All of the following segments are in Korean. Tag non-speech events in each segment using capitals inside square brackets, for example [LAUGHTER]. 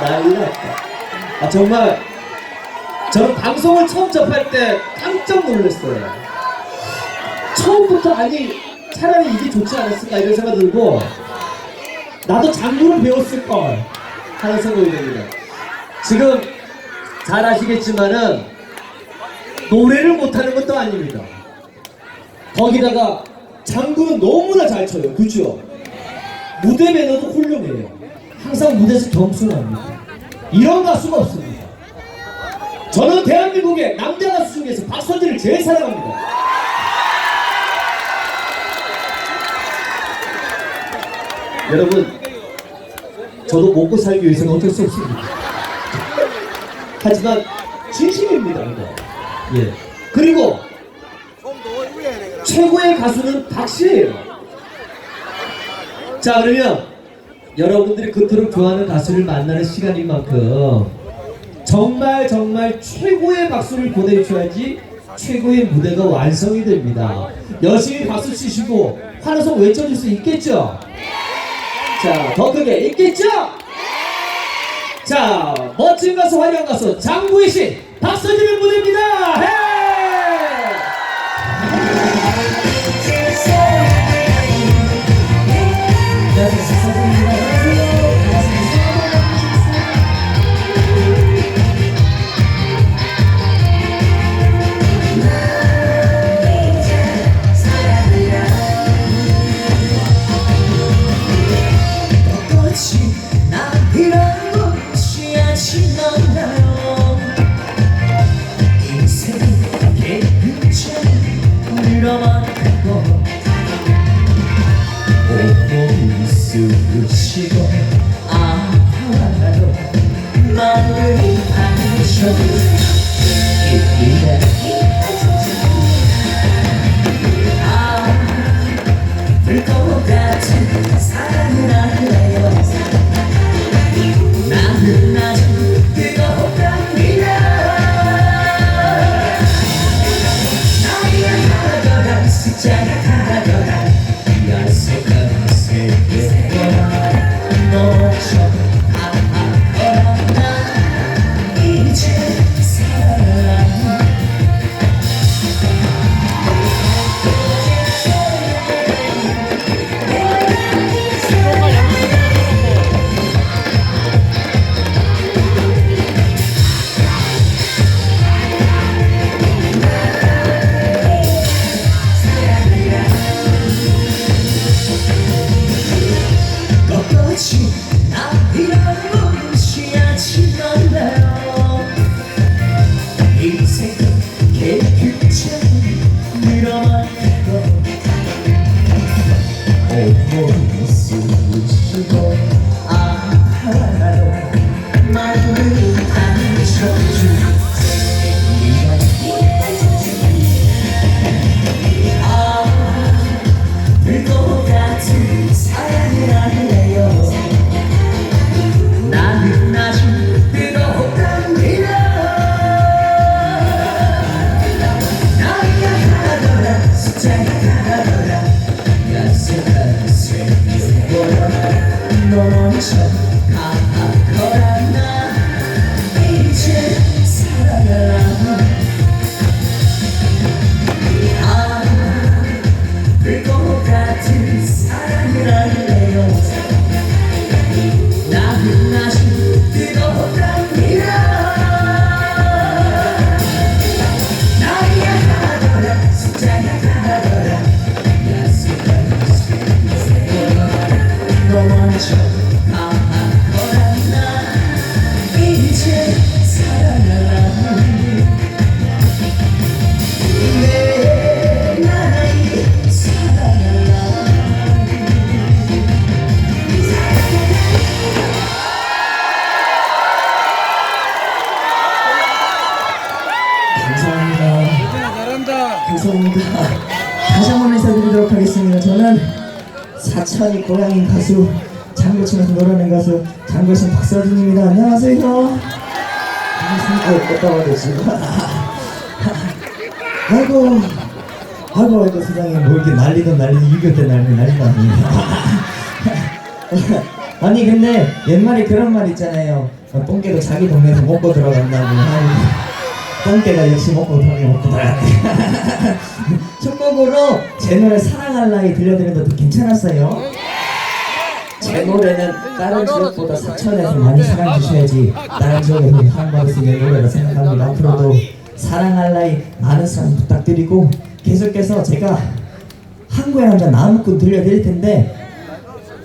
난리 났다. 아, 정말, 저는 방송을 처음 접할 때 깜짝 놀랐어요. 처음부터 아니, 차라리 이게 좋지 않았을까 이런 생각 들고, 나도 장구를 배웠을걸 하는 생각이 듭니다. 지금 잘 아시겠지만은, 노래를 못하는 것도 아닙니다. 거기다가 장구는 너무나 잘 쳐요. 그죠? 무대 매너도 훌륭해요. 항상 무대에서 겸손합니다. 이런 가수가 없습니다. 저는 대한민국의 남자 가수 중에서 박선진을 제일 사랑합니다. 여러분, 저도 먹고 살기 위해서는 어쩔 수 없습니다. 하지만 진심입니다, 이거. 예. 그리고 최고의 가수는 박씨예요. 자 그러면 여러분들이 그토록 좋아하는 가수를 만나는 시간인 만큼 정말 정말 최고의 박수를 보내주셔야지 최고의 무대가 완성이 됩니다. 열심히 박수 치시고 환호성 외쳐줄 수 있겠죠? 자, 더 크게 있겠죠? 자, 멋진 가수, 화려한 가수, 장구희 씨, 박서진의 무대입니다! 헤이! 천이 고향인 가수 장구치면서 노래하는 가수 장구신 박서준입니다. 안녕하세요. 반갑습니다. 꽃다발 되시고. [LAUGHS] 아이고, 아이고, 아이고, 세상에 뭐 이렇게 난리도 난리도 이겼대 난리 난리도 아닙니다. [LAUGHS] 아니 근데 옛말에 그런 말 있잖아요. 어, 똥개도 자기 동네에서 먹고 들어간다고. 똥개가 역시 먹고 먹고 들어가네. 첫 곡으로 제 노래 사랑할 나이 들려드렸는데 괜찮았어요? 제 노래는 다른 지역보다 사천에서 많이 사랑 주셔야지 다른 지역에서 사랑받을 수 있는 노래라 생각합니다. 앞으로도 사랑할 나이 많은 사랑 부탁드리고 계속해서 제가 한국의 남자 나무꾼 들려드릴 텐데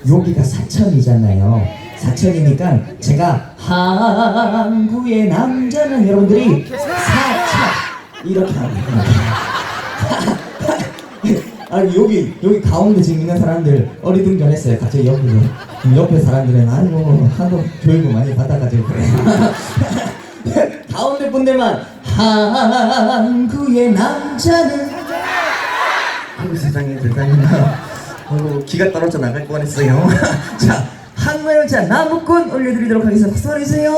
여기가 사천이잖아요. 사천이니까 제가 한국의 남자는 여러분들이 사천 이렇게 합니다. [LAUGHS] 아 여기 여기 가운데 지금 있는 사람들 어리둥절했어요. 갑자기 그럼 옆에 사람들은 아이고 한국 교육을 많이 받아가지고 그래요. [LAUGHS] 가운데 분들만 한국의 남자는 아이고 세상에 세상에 아이고 기가 떨어져 나갈 뻔했어요. [LAUGHS] 자 한국의 남자 나무꾼 올려드리도록 하겠습니다. 박수 보내주세요.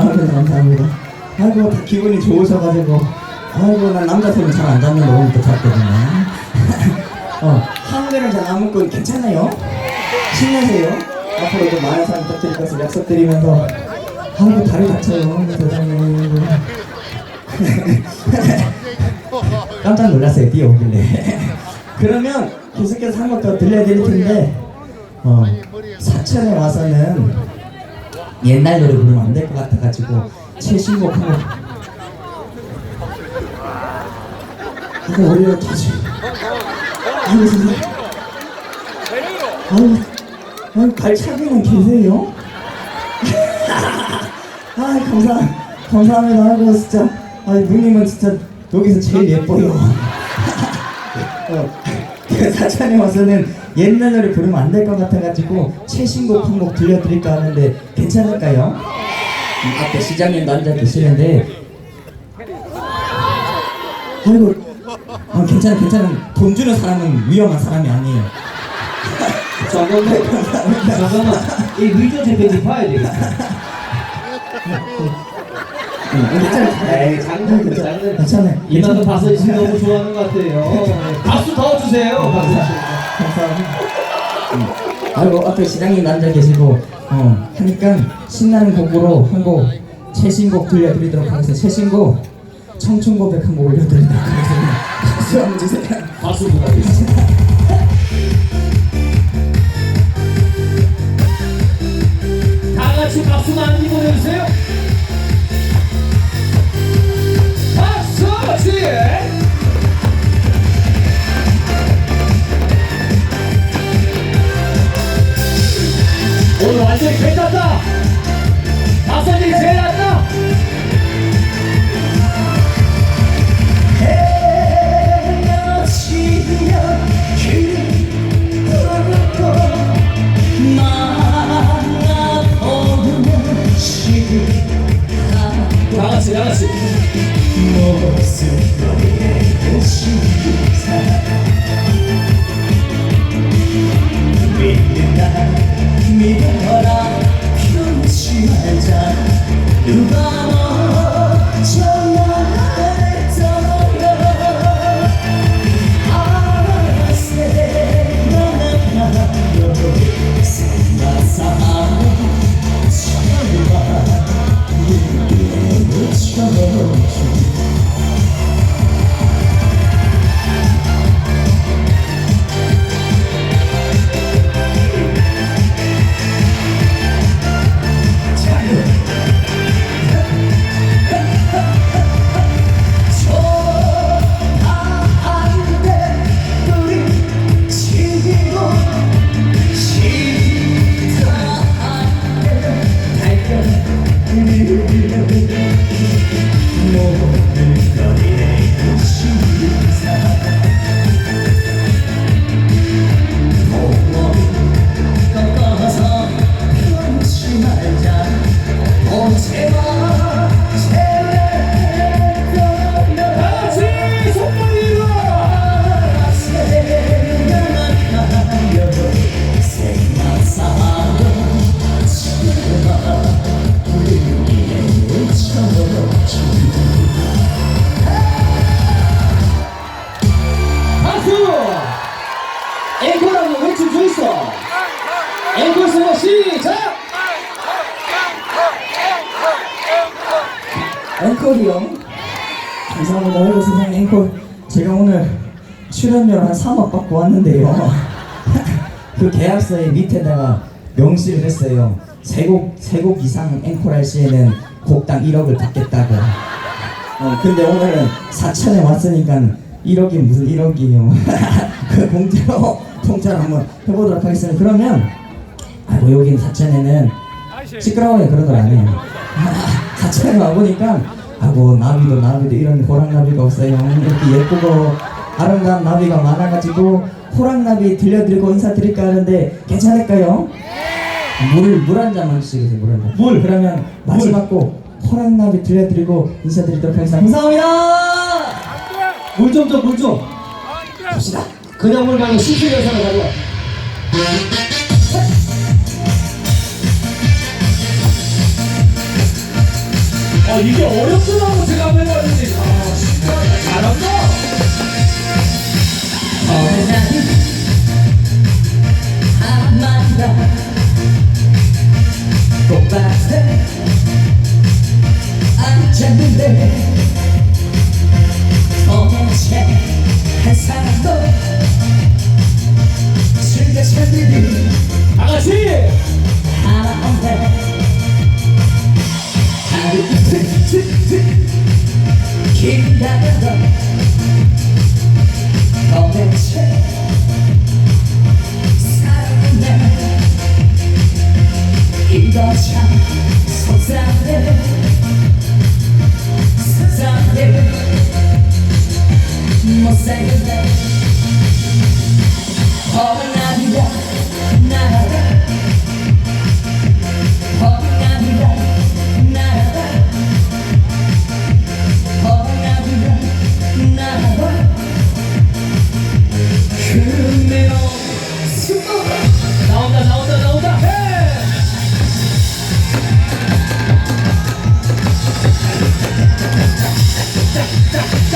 감사합니다. 감사합니다. 아이고 다 기분이 좋으셔가지고 아이고 난 남자 손을 잘 안 잡는데 오늘부터 잡거든요. [LAUGHS] 어, 한국에는 잘 아무건 괜찮아요? 신나세요? 앞으로도 많은 사랑 부탁드릴 것을 약속드리면서 아이고 다리 다쳐요 세상에 [LAUGHS] 깜짝 놀랐어요 뛰어오길래 [LAUGHS] 그러면 계속해서 한 번 더 들려드릴 텐데 어, 사천에 와서는 옛날 노래 부르면 안 될 것 같아가지고 최신곡 한번. 이거 올려 다시 아이고 세상에 아이고 아이고 발차기는 계세요? 아 감사 감사합니다. 아이고 진짜. 아 누님은 진짜 여기서 제일 예뻐요. [LAUGHS] 어, 그 사천에 와서는 옛날 노래 부르면 안 될 것 같아가지고 최신곡 한 곡 들려드릴까 하는데 괜찮을까요? 음, 앞에 시장님도 앉아 계시는데 아이고 아, 괜찮아 괜찮아. 돈 주는 사람은 위험한 사람이 아니에요. [LAUGHS] 잠깐만 잠깐만 [LAUGHS] 이 의조 대표님 봐야 되겠다 [LAUGHS] 에이 장난 장난 괜찮아요 박수지 씨 너무 좋아하는 것 같아요 박수 더 주세요 씨 감사합니다. 음. 아이고 앞에 시장님 앉아 계시고 어 하니까 신나는 곡으로 한 곡 최신곡 들려드리도록 하겠습니다. 최신곡 청춘 고백 한 곡 올려드리도록 하겠습니다. 박수 한번 주세요. 박수 부탁드립니다. 다 같이 박수 많이 보내주세요. 오늘 완전히 괜찮다! 박사님이 제일 나나 한번 외칠 수 있어! 앵콜 소리 시작! 앵콜이요. 감사합니다. 헬로 세상 앵콜. 제가 오늘 출연료 한 3억 받고 왔는데요. [LAUGHS] 그 계약서에 밑에다가 명시를 했어요. 세곡 세곡 이상 앵콜 할 시에는 곡당 1억을 받겠다고. 어, 근데 오늘은 4천에 왔으니까 1억이 무슨 1억이에요. [LAUGHS] 그 공짜로 통짜로 한번 해보도록 하겠습니다. 그러면 아이고 여기는 4천에는 시끄러워요 그런 걸 안 해요. 사천에 와보니까 아고 나비도 나비도 이런 호랑나비가 없어요. 이렇게 예쁘고 아름다운 나비가 많아가지고 호랑나비 들려드리고 인사드릴까 하는데 괜찮을까요? 물물한 잔만 주시겠어요 물 한 잔. 물. 그러면 마지막 곡 호랑나비 들려드리고 인사드리도록 하겠습니다. 감사합니다. 물좀 줘, 물 좀. 갑시다. 그냥 물 말고 시술 여사를 가져와. 아, 이게 어렵더라고, 제가 해봤는데. 아, 진짜 잘한다. 이거 참 속상해 속상 이쯤 되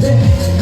꽃밭에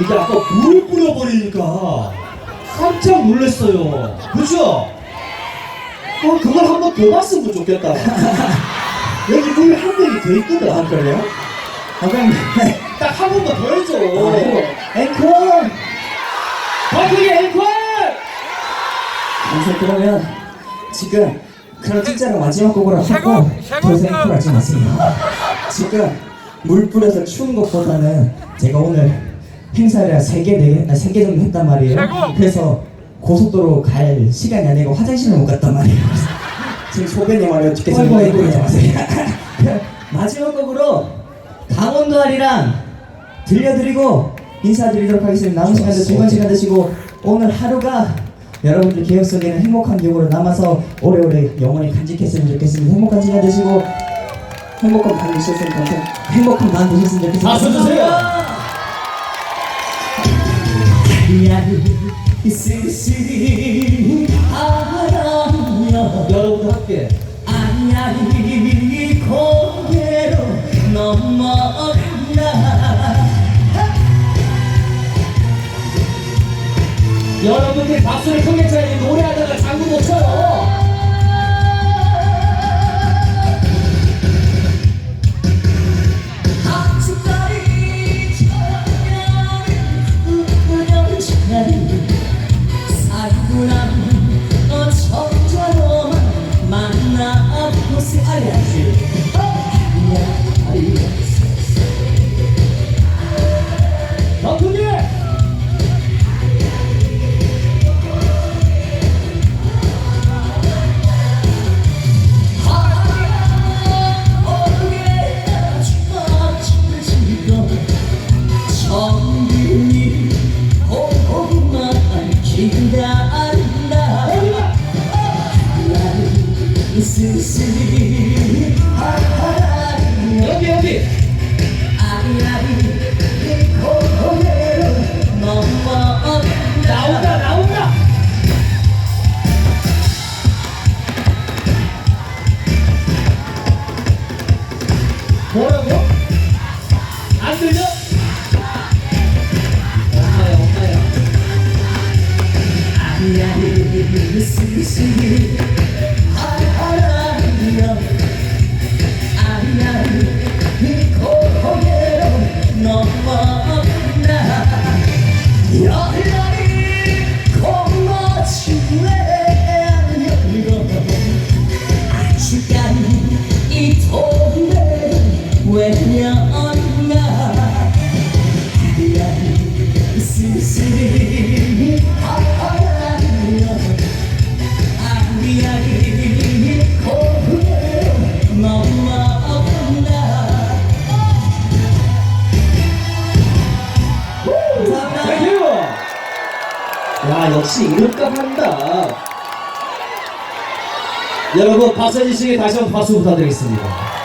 이게 아까 물을 뿌려버리니까 깜짝 놀랐어요. 그죠? 어 그걸 한 번 더 봤으면 좋겠다. [LAUGHS] 여기 물한 병이 더 있거든. 아 그래요? 아 그럼 딱 한 번만 더 해줘. 앵콜 버티기 앵콜! 감사 그러면 지금 그런 진짜로 마지막 곡으로 하고 더 이상 앵콜 하지 마세요 지금 물 뿌려서 추운 것보다는 제가 오늘 행사를 세개네세개 정도 했단 말이에요 그래서 고속도로 갈 시간이 아니고 화장실을 못 갔단 말이에요 지금 소변이 아이고, 생각해 보지 마세요 마지막 곡으로 강원도 아리랑 들려드리고 인사드리도록 하겠습니다. 남은 시간도 즐거운 시간 되시고 오늘 하루가 여러분들 기억 속에는 행복한 기억으로 남아서 오래오래 영원히 간직했으면 좋겠습니다. 행복한 시간 되시고 행복한 밤 되셨으면 좋겠습니다. 행복한 밤 되셨으면 좋겠습니다. 박수 주세요. 야이 쓸쓸히 바라며 여러분도 함께 아야이 고개로 넘어간다 여러분들 박수를 크게 쳐야지 노래하다가 장구 못 쳐요. 여러분 박서진 씨에게 다시 한번 박수 부탁드리겠습니다.